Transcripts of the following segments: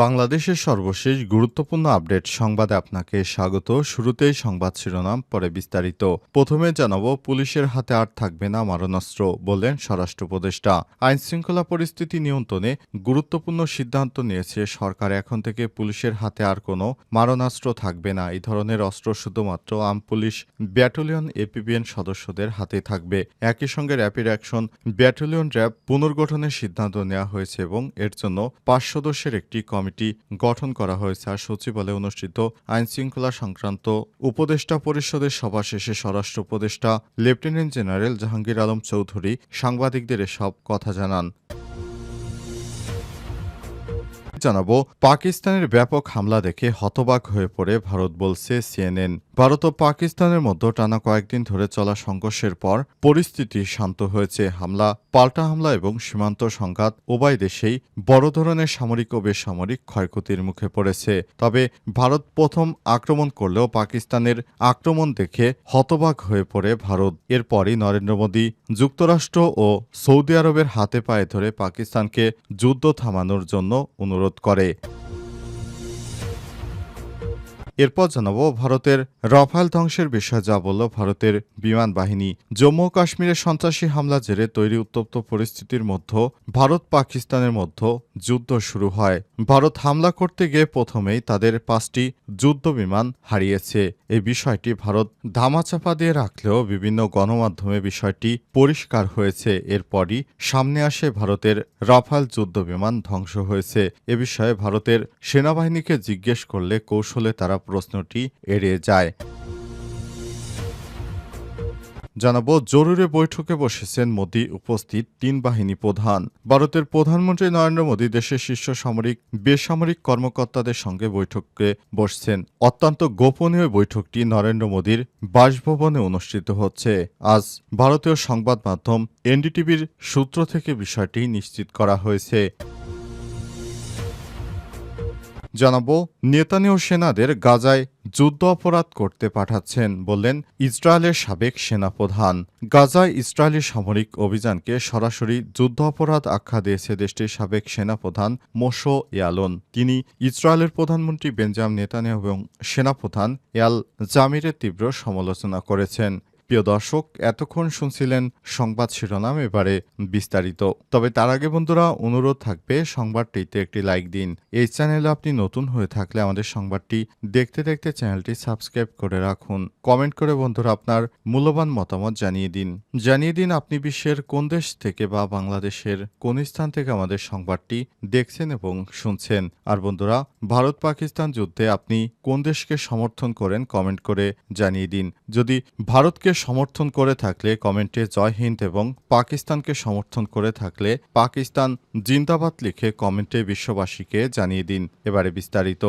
বাংলাদেশের সর্বশেষ গুরুত্বপূর্ণ আপডেট সংবাদে আপনাকে স্বাগত। শুরুতেই সংবাদ শিরোনাম, পরে বিস্তারিত। প্রথমে জানাব, পুলিশের হাতে আর থাকবে না মারণাস্ত্র, বললেন স্বরাষ্ট্র উপদেষ্টা। আইন শৃঙ্খলা পরিস্থিতি নিয়ন্ত্রণে গুরুত্বপূর্ণ সিদ্ধান্ত নিয়েছে সরকার। এখন থেকে পুলিশের হাতে আর কোনো মারণাস্ত্র থাকবে না। এই ধরনের অস্ত্র শুধুমাত্র আম পুলিশ ব্যাটালিয়ন এপিবিএন সদস্যদের হাতে থাকবে। একই সঙ্গে র্যাপিড অ্যাকশন ব্যাটালিয়ন র্যাব পুনর্গঠনের সিদ্ধান্ত নেওয়া হয়েছে এবং এর জন্য পাঁচ সদস্যের একটি গঠন করা হয়েছে আর সচিবালয়ে অনুষ্ঠিত আইন শৃঙ্খলা সংক্রান্ত উপদেষ্টা পরিষদের সভা শেষে স্বরাষ্ট্র উপদেষ্টা লেফটেন্যান্ট জেনারেল জাহাঙ্গীর আলম চৌধুরী সাংবাদিকদের এসব কথা জানান। জানাব, পাকিস্তানের ব্যাপক হামলা দেখে হতবাক হয়ে পড়ে ভারত বলছে সিএনএন। ভারত ও পাকিস্তানের মধ্যে টানা কয়েকদিন ধরে চলা সংঘর্ষের পর পরিস্থিতি শান্ত হয়েছে। হামলা, পাল্টা হামলা এবং সীমান্ত সংঘাত উভয় দেশেই বড় ধরনের সামরিক ও বেসামরিক ক্ষয়ক্ষতির মুখে পড়েছে। তবে ভারত প্রথম আক্রমণ করলেও পাকিস্তানের আক্রমণ দেখে হতবাক হয়ে পড়ে ভারত। এরপরই নরেন্দ্র মোদী যুক্তরাষ্ট্র ও সৌদি আরবের হাতে পায়ে ধরে পাকিস্তানকে যুদ্ধ থামানোর জন্য অনুরোধ করে। এরপর জানাব ভারতের রাফাল ধ্বংসের বিষয়ে, যা বলল ভারতের বিমান বাহিনী। জম্মু ও কাশ্মীরের সন্ত্রাসী হামলা জেরে তৈরি উত্তপ্ত পরিস্থিতির মধ্যে ভারত পাকিস্তানের মধ্যে যুদ্ধ শুরু হয়। ভারত হামলা করতে গিয়ে প্রথমেই তাদের পাঁচটি যুদ্ধ বিমান হারিয়েছে। এই বিষয়টি ভারত ধামাচাপা দিয়ে রাখলেও বিভিন্ন গণমাধ্যমে বিষয়টি পরিষ্কার হয়েছে। এরপরই সামনে আসে ভারতের রাফাল যুদ্ধ বিমান ধ্বংস হয়েছে। এ বিষয়ে ভারতের সেনাবাহিনীকে জিজ্ঞেস করলে কৌশলে তারা প্রশ্নটি এড়িয়ে যায়। জানাব, জরুরি বৈঠকে বসেছেন মোদী উপস্থিত তিন বাহিনী প্রধান। ভারতের প্রধানমন্ত্রী নরেন্দ্র মোদী দেশের শীর্ষ সামরিক, বেসামরিক কর্মকর্তাদের সঙ্গে বৈঠকে বসছেন। অত্যন্ত গোপনীয় বৈঠকটি নরেন্দ্র মোদীর বাসভবনে অনুষ্ঠিত হচ্ছে। আজ ভারতীয় সংবাদ মাধ্যম এনডিটিভির সূত্র থেকে বিষয়টি নিশ্চিত করা হয়েছে। জানাব নেতানিয় সেনাদের গাজায় যুদ্ধ অপরাধ করতে পাঠাচ্ছেন বললেন ইসরায়েলের সাবেক সেনাপ্রধান। গাজায় ইসরায়েলি সামরিক অভিযানকে সরাসরি যুদ্ধ অপরাধ আখ্যা দিয়েছে দেশটির সাবেক সেনাপ্রধান মোশো ইয়ালন। তিনি ইসরায়েলের প্রধানমন্ত্রী বেঞ্জাম নেতানিয়াহু এবং সেনাপ্রধান ইয়াল জামিরের তীব্র সমালোচনা করেছেন। প্রিয় দর্শক, এতক্ষণ শুনছিলেন সংবাদ শিরোনাম এবারে বিস্তারিত। তবে তার আগে বন্ধুরা, অনুরোধ থাকবে সংবাদটিতে একটি লাইক দিন। এই চ্যানেলে আপনি নতুন হয়ে থাকলে আমাদের সংবাদটি দেখতে দেখতে চ্যানেলটি সাবস্ক্রাইব করে রাখুন। কমেন্ট করে বন্ধুরা আপনার মূল্যবান মতামত জানিয়ে দিন। জানিয়ে দিন আপনি বিশ্বের কোন দেশ থেকে বা বাংলাদেশের কোন স্থান থেকে আমাদের সংবাদটি দেখছেন এবং শুনছেন। আর বন্ধুরা, ভারত পাকিস্তান যুদ্ধে আপনি কোন দেশকে সমর্থন করেন কমেন্ট করে জানিয়ে দিন। যদি ভারতকে সমর্থন করে থাকলে কমেন্টে জয় হিন্দ এবং পাকিস্তানকে সমর্থন করে থাকলে পাকিস্তান জিন্দাবাদ লিখে কমেন্টে বিশ্ববাসীকে জানিয়ে দিন। এবারে বিস্তারিত।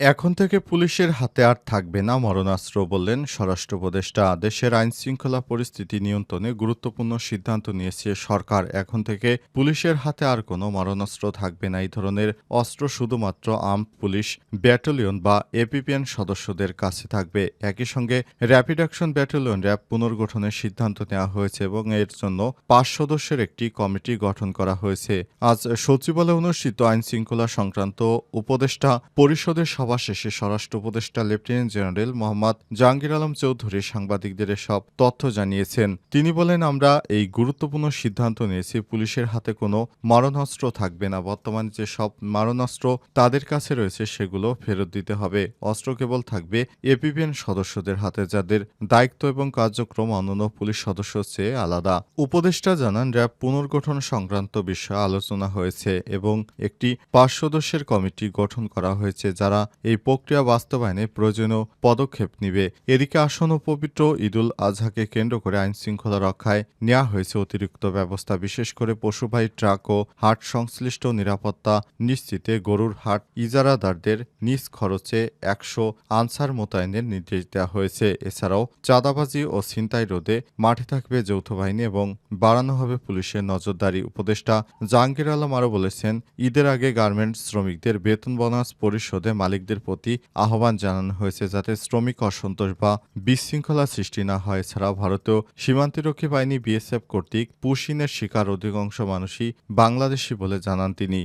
এখন থেকে পুলিশের হাতে আর থাকবে না মরণাস্ত্র বললেন স্বরাষ্ট্র উপদেষ্টা। দেশের আইন শৃঙ্খলা পরিস্থিতি নিয়ন্ত্রণে গুরুত্বপূর্ণ সিদ্ধান্ত নিয়েছে সরকার। এখন থেকে পুলিশের হাতে আর কোনো মারণাস্ত্র থাকবে না। এই ধরনের অস্ত্র শুধুমাত্র আর্ম পুলিশ, ব্যাটালিয়ন বা এপিপিএন সদস্যদের কাছে থাকবে। একই সঙ্গে র্যাপিড অ্যাকশন ব্যাটালিয়ন র্যাব পুনর্গঠনের সিদ্ধান্ত নেওয়া হয়েছে এবং এর জন্য পাঁচ সদস্যের একটি কমিটি গঠন করা হয়েছে। আজ সচিবালয়ে অনুষ্ঠিত আইন শৃঙ্খলা সংক্রান্ত উপদেষ্টা পরিষদের সভা শেষে স্বরাষ্ট্র উপদেষ্টা লেফটেন্যান্ট জেনারেল মোহাম্মদ জাহাঙ্গীর আলম চৌধুরী সাংবাদিকদের সব তথ্য জানিয়েছেন। তিনি বলেন, আমরা এই গুরুত্বপূর্ণ সিদ্ধান্ত নিয়েছি, পুলিশের হাতে কোনো মারণাস্ত্র থাকবে না। বর্তমানে যে সব মারণাস্ত্র তাদের কাছে রয়েছে, সেগুলো ফেরত দিতে হবে। অস্ত্র কেবল থাকবে এপিপিএন সদস্যদের হাতে, যাদের দায়িত্ব এবং কার্যক্রম অন্যান্য পুলিশ সদস্য চেয়ে আলাদা। উপদেষ্টা জানান, র্যাব পুনর্গঠন সংক্রান্ত বিষয়ে আলোচনা হয়েছে এবং একটি পাঁচ সদস্যের কমিটি গঠন করা হয়েছে, যারা এই প্রক্রিয়া বাস্তবায়নে প্রয়োজনীয় পদক্ষেপ নিবে। এদিকে আসন্ন পবিত্র ঈদুল আজহাকে কেন্দ্র করে আইন শৃঙ্খলা রক্ষায় নেওয়া হয়েছে অতিরিক্ত ব্যবস্থা, বিশেষ করে পশুবাহী ট্রাক ও হাট সংশ্লিষ্ট নিরাপত্তা নিশ্চিতে গরুর হাট ইজারাদারদের নিজ খরচে একশো আনসার মোতায়েনের নির্দেশ দেওয়া হয়েছে। এছাড়াও চাঁদাবাজি ও ছিনতাই রোধে মাঠে থাকবে যৌথ বাহিনী এবং বাড়ানো হবে পুলিশের নজরদারি। উপদেষ্টা জাহাঙ্গীর আলম আরও বলেছেন, ঈদের আগে গার্মেন্টস শ্রমিকদের বেতন বোনাস পরিশোধে মালিকদের কর্তৃপক্ষদের প্রতি আহ্বান জানানো হয়েছে যাতে শ্রমিক অসন্তোষ বা বিশৃঙ্খলা সৃষ্টি না হয়। এছাড়াও ভারতীয় সীমান্তরক্ষী বাহিনী বিএসএফ কর্তৃক পুশিনের শিকার অধিকাংশ মানুষই বাংলাদেশি বলে জানান তিনি।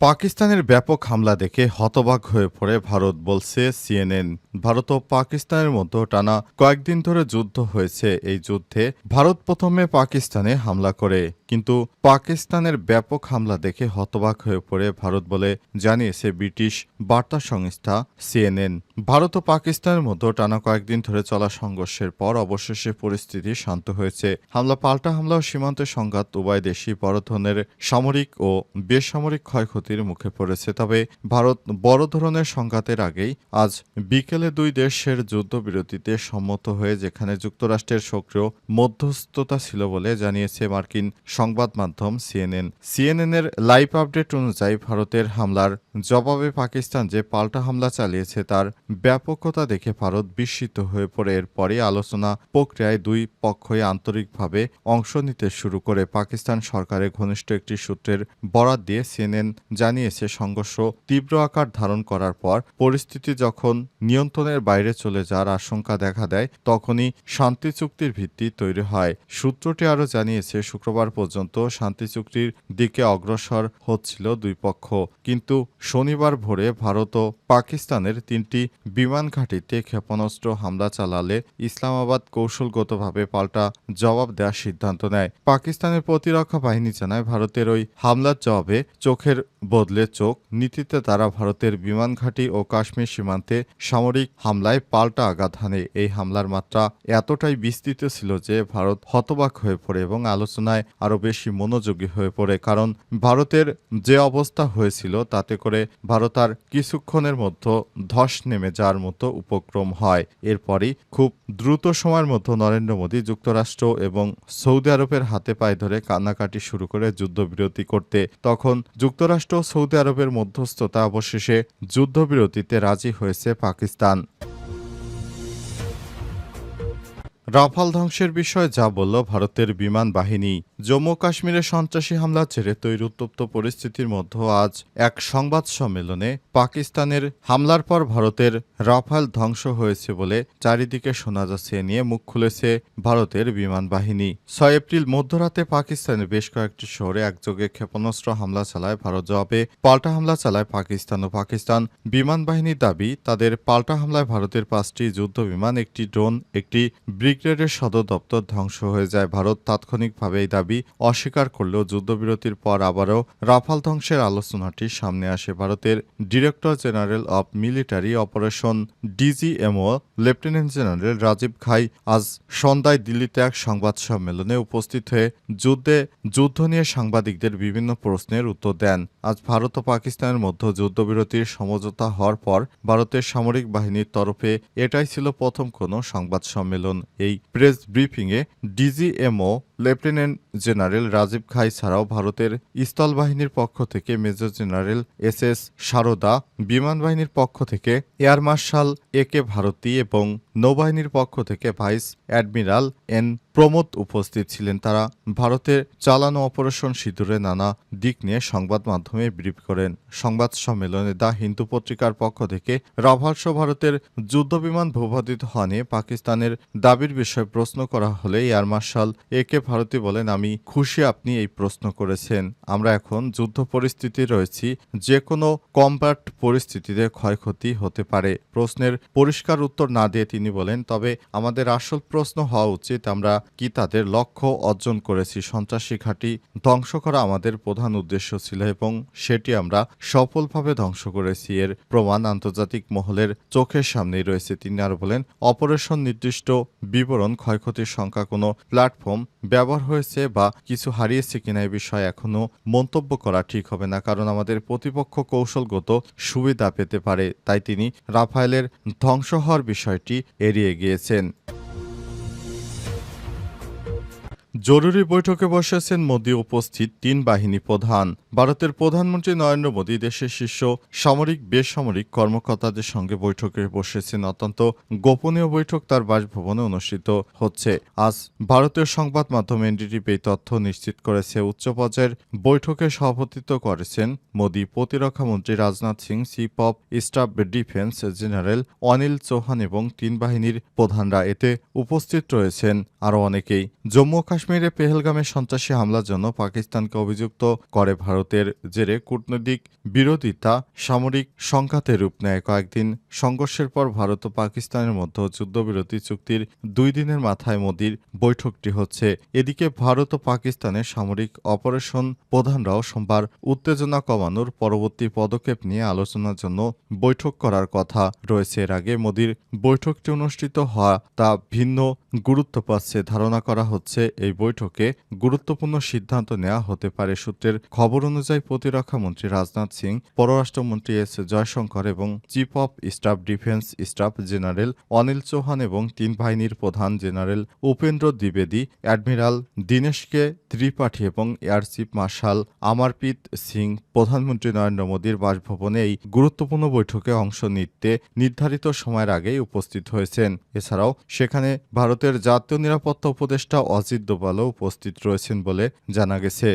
পাকিস্তানের ব্যাপক হামলা দেখে হতবাক হয়ে পড়ে ভারত, বলছে সিএনএন। ভারত ও পাকিস্তানের মধ্যে টানা কয়েকদিন ধরে যুদ্ধ হয়েছে। এই যুদ্ধে ভারত প্রথমে পাকিস্তানে হামলা করে। কিন্তু পাকিস্তানের ব্যাপক হামলা দেখে হতবাক হয়ে পড়ে ভারত বলে জানিয়েছে ব্রিটিশ বার্তা সংস্থা সিএনএন। ভারত ও পাকিস্তানের মধ্যে টানা কয়েকদিন ধরে চলা সংঘর্ষের পর অবশেষে পরিস্থিতি শান্ত হয়েছে। হামলা পাল্টা হামলা ও সীমান্তের সংঘাত, উভয় দেশই বড় ধরনের সামরিক ও বেসামরিক ক্ষয়ক্ষতির মুখে পড়েছে। তবে ভারত বড় ধরনের সংঘাতের আগেই আজ বিকেলে দুই দেশের যুদ্ধবিরতিতে সম্মত হয়ে যেখানে যুক্তরাষ্ট্রের সক্রিয় মধ্যস্থতা ছিল বলে জানিয়েছে মার্কিন সংবাদ মাধ্যম সিএনএন। সিএনএনের লাইভ আপডেট অনুযায়ী ভারতের হামলার জবাবে পাকিস্তান যে পাল্টা হামলা চালিয়েছে তার ব্যাপকতা দেখে ভারত বিস্মিত হয়ে পড়ে। এরপরে আলোচনা প্রক্রিয়ায় দুই পক্ষই আন্তরিকভাবে অংশ নিতে শুরু করে। পাকিস্তান সরকারের ঘনিষ্ঠ একটি সূত্রের বরাত দিয়ে সিএনএন জানিয়েছে, সংঘর্ষ তীব্র আকার ধারণ করার পর পরিস্থিতি যখন নিয়ন্ত্রণের বাইরে চলে যাওয়ার আশঙ্কা দেখা দেয়, তখনই শান্তি চুক্তির ভিত্তি তৈরি হয়। সূত্রটি আরও জানিয়েছে, শুক্রবার পর্যন্ত শান্তি চুক্তির দিকে অগ্রসর হচ্ছিল দুই পক্ষ। কিন্তু শনিবার ভোরে ভারত ও পাকিস্তানের তিনটি বিমান ঘাঁটিতে ক্ষেপণাস্ত্র হামলা চালালে ইসলামাবাদ কৌশলগতভাবে পাল্টা জবাব দেওয়ার সিদ্ধান্ত নেয়। পাকিস্তানের প্রতিরক্ষা বাহিনী জানায়, ভারতের ওই হামলার জবাবে চোখের বদলে চোখ নীতিতে তারা ভারতের বিমান ঘাঁটি ও কাশ্মীর সীমান্তে সামরিক হামলায় পাল্টা আঘাত হানে। এই হামলার মাত্রা এতটাই বিস্তৃত ছিল যে ভারত হতবাক হয়ে পড়ে এবং আলোচনায় আরও বেশি মনোযোগী হয়ে পড়ে, কারণ ভারতের যে অবস্থা হয়েছিল তাতে করে ভারত আর কিছুক্ষণের মধ্যে ধস নেমে যাওয়ার মতো উপক্রম হয়। এরপরই খুব দ্রুত সময়ের মধ্যে নরেন্দ্র মোদী যুক্তরাষ্ট্র এবং সৌদি আরবের হাতে পায়ে ধরে কান্নাকাটি শুরু করে যুদ্ধবিরতি করতে। তখন যুক্তরাষ্ট্র সৌদি আরবের মধ্যস্থতা অবশেষে যুদ্ধবিরতিতে রাজি হয়েছে পাকিস্তান। রাফাল ধ্বংসের বিষয়ে যা বলল ভারতের বিমান বাহিনী। জম্মু কাশ্মীরে সন্ত্রাসী হামলা ছেড়ে তৈরি উত্তপ্ত পরিস্থিতির মধ্যে আজ এক সংবাদ সম্মেলনে পাকিস্তানের হামলার পর ভারতের রাফাল ধ্বংস হয়েছে বলে চারিদিকে শোনা যাচ্ছে নিয়ে মুখ খুলেছে ভারতের বিমান বাহিনী। ছয় এপ্রিল মধ্যরাতে পাকিস্তানের বেশ কয়েকটি শহরে একযোগে ক্ষেপণাস্ত্র হামলা চালায় ভারত। জবাবে পাল্টা হামলা চালায় পাকিস্তান ও পাকিস্তান বিমান বাহিনীর দাবি, তাদের পাল্টা হামলায় ভারতের পাঁচটি যুদ্ধ বিমান, একটি ড্রোন, একটি ব্রিগেডের সদর দপ্তর ধ্বংস হয়ে যায়। ভারত তাৎক্ষণিকভাবে এই দাবি অস্বীকার করলেও যুদ্ধবিরতির পর আবারও রাফাল ধ্বংসের আলোচনাটি সামনে আসে। ভারতের director general of military operation DGMO lieutenant general Rajiv Ghai আজ সন্ধ্যায় দিল্লিতে এক সংবাদ সম্মেলনে উপস্থিত হয়ে যুদ্ধে, যুদ্ধ নিয়ে সাংবাদিকদের বিভিন্ন প্রশ্নের উত্তর দেন। আজ ভারত ও পাকিস্তানের মধ্যে যুদ্ধবিরতির সমঝোতা হওয়ার পর ভারতের সামরিক বাহিনীর তরফে এটাই ছিল প্রথম কোনো সংবাদ সম্মেলন। এই প্রেস ব্রিফিংয়ে ডিজিএমও লেফটেন্যান্ট জেনারেল রাজীব খাই ছাড়াও ভারতের স্থল বাহিনীর পক্ষ থেকে major general S S Sarda, বিমান বাহিনীর পক্ষ থেকে air marshal A K Bharti এবং নৌবাহিনীর পক্ষ থেকে ভাইস অ্যাডমিরাল এন প্রমোদ উপস্থিত ছিলেন। তারা ভারতের চালানো অপারেশন সিঁদুরে নানা দিক নিয়ে সংবাদ মাধ্যমে ব্রিফ করেন। সংবাদ সম্মেলনে দ্য হিন্দু পত্রিকার পক্ষ থেকে রাভার্স ভারতের যুদ্ধবিমান ভূপাতিত হওয়া নিয়ে পাকিস্তানের দাবির বিষয়ে প্রশ্ন করা হলে air marshal A K Bharti বলেন, আমি খুশি আপনি এই প্রশ্ন করেছেন। আমরা এখন যুদ্ধ পরিস্থিতি রয়েছি যে কোনো কম্প্যাক্ট পরিস্থিতিতে ক্ষয়ক্ষতি হতে পারে। প্রশ্নের পরিষ্কার উত্তর না দিয়ে তিনি বলেন, তবে আমাদের আসল প্রশ্ন হওয়া উচিত, আমরা কি তাদের লক্ষ্য অর্জন করেছি? সন্ত্রাসী ঘাঁটি ধ্বংস করা আমাদের প্রধান উদ্দেশ্য ছিল এবং সেটি আমরা সফলভাবে ধ্বংস করেছি। এর প্রমাণ আন্তর্জাতিক মহলের চোখের সামনেই রয়েছে। তিনি আরও বলেন, অপারেশন নির্দিষ্ট বিবরণ, ক্ষয়ক্ষতির সংখ্যা কোনো প্ল্যাটফর্ম ব্যবহার হয়েছে বা কিছু হারিয়েছে কিনা এ বিষয়ে এখনও মন্তব্য করা ঠিক হবে না, কারণ আমাদের প্রতিপক্ষ কৌশলগত সুবিধা পেতে পারে, তাই তিনি রাফায়েলের ধ্বংস হওয়ার বিষয়টি এড়িয়ে গিয়েছেন। জরুরি বৈঠকে বসেছেন মোদী উপস্থিত তিন বাহিনী প্রধান। ভারতের প্রধানমন্ত্রী নরেন্দ্র মোদী দেশের শীর্ষ সামরিক, বেসামরিক কর্মকর্তাদের সঙ্গে বৈঠকে বসেছেন অত্যন্ত গোপনীয় বৈঠক তার বাসভবনে অনুষ্ঠিত হচ্ছে। আজ ভারতীয় সংবাদ মাধ্যম এনডিটিভি এই তথ্য নিশ্চিত করেছে, উচ্চ পর্যায়ের বৈঠকে সভাপতিত্ব করেছেন মোদী। প্রতিরক্ষামন্ত্রী Rajnath Singh, chief of staff defence general Anil Chauhan এবং তিন বাহিনীর প্রধানরা এতে উপস্থিত রয়েছেন আরও অনেকেই। জম্মু ও কাশ্মীরে পেহেলগামে সন্ত্রাসী হামলার জন্য পাকিস্তানকে অভিযুক্ত করে ভারতের জেরে কূটনৈতিক বিরোধিতা সামরিক সংঘাতে রূপ নেয়। কয়েকদিন সংঘর্ষের পর ভারত ও পাকিস্তানের মধ্যে যুদ্ধবিরতি চুক্তির দুই দিনের মাথায় মোদির বৈঠকটি হচ্ছে। এদিকে ভারত ও পাকিস্তানের সামরিক অপারেশন প্রধানরাও সোমবার উত্তেজনা কমানোর পরবর্তী পদক্ষেপ নিয়ে আলোচনার জন্য বৈঠক করার কথা রয়েছে। এর আগে মোদির বৈঠকটি অনুষ্ঠিত হওয়া তা ভিন্ন গুরুত্ব পাচ্ছে। ধারণা করা হচ্ছে এই বৈঠকে গুরুত্বপূর্ণ সিদ্ধান্ত নেওয়া হতে পারে সূত্রের খবর অনুযায়ী প্রতিরক্ষামন্ত্রী রাজনাথ সিং, পররাষ্ট্রমন্ত্রী এস জয়শঙ্কর এবং chief of staff defence staff general Anil Chauhan এবং তিন বাহিনীর প্রধান জেনারেল উপেন্দ্র দ্বিবেদী, অ্যাডমিরাল দীনেশকে ত্রিপাঠী এবং air chief marshal Amarpreet Singh, প্রধানমন্ত্রী নরেন্দ্র মোদীর বাসভবনে এই গুরুত্বপূর্ণ বৈঠকে অংশ নিতে নির্ধারিত সময়ের আগেই উপস্থিত হয়েছেন। এছাড়াও সেখানে ভারতের জাতীয় নিরাপত্তা উপদেষ্টা অজিত দোভালও উপস্থিত রয়েছেন বলে জানা গেছে।